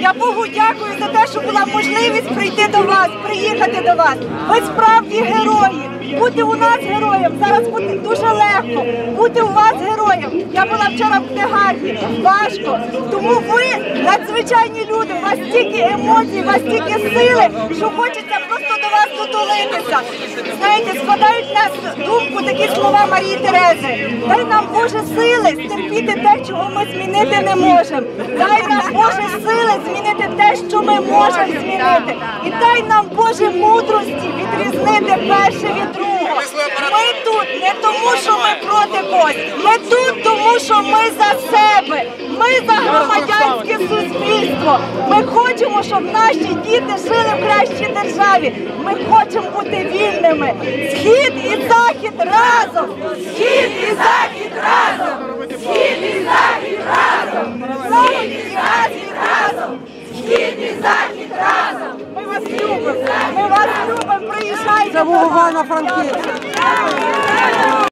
Я Богу дякую за те, що була можливість прийти до вас, приїхати до вас. Ви справді герої. Бути у нас героєм зараз буде дуже легко. Бути у вас героєм. Я була вчора в книгарні. Важко. Тому ви надзвичайні люди. У вас стільки емоцій, у вас стільки сили, що хочеться просто до вас дотулитися. Знаєте, складають нас думку такі слова Марії Терези. Дай нам Боже сили стерпіти те, чого ми змінити не можемо. Дай нам Боже сили змінити те, що ми можемо змінити. І дай нам Боже мудрості відрізнити перше від другого. Ми тут не тому, що ми проти когось. Ми тут, тому що ми за себе. Ми за громадянське суспільство. Ми хочемо, щоб наші діти жили в кращій державі. Ми хочемо бути вільними. Схід і захід разом. Схід і захід разом. Схід і захід разом. Схід і захід разом. Схід і захід разом. Ми вас любимо. Ми вас любимо. Приїжджайте. Це. Івана Франківська.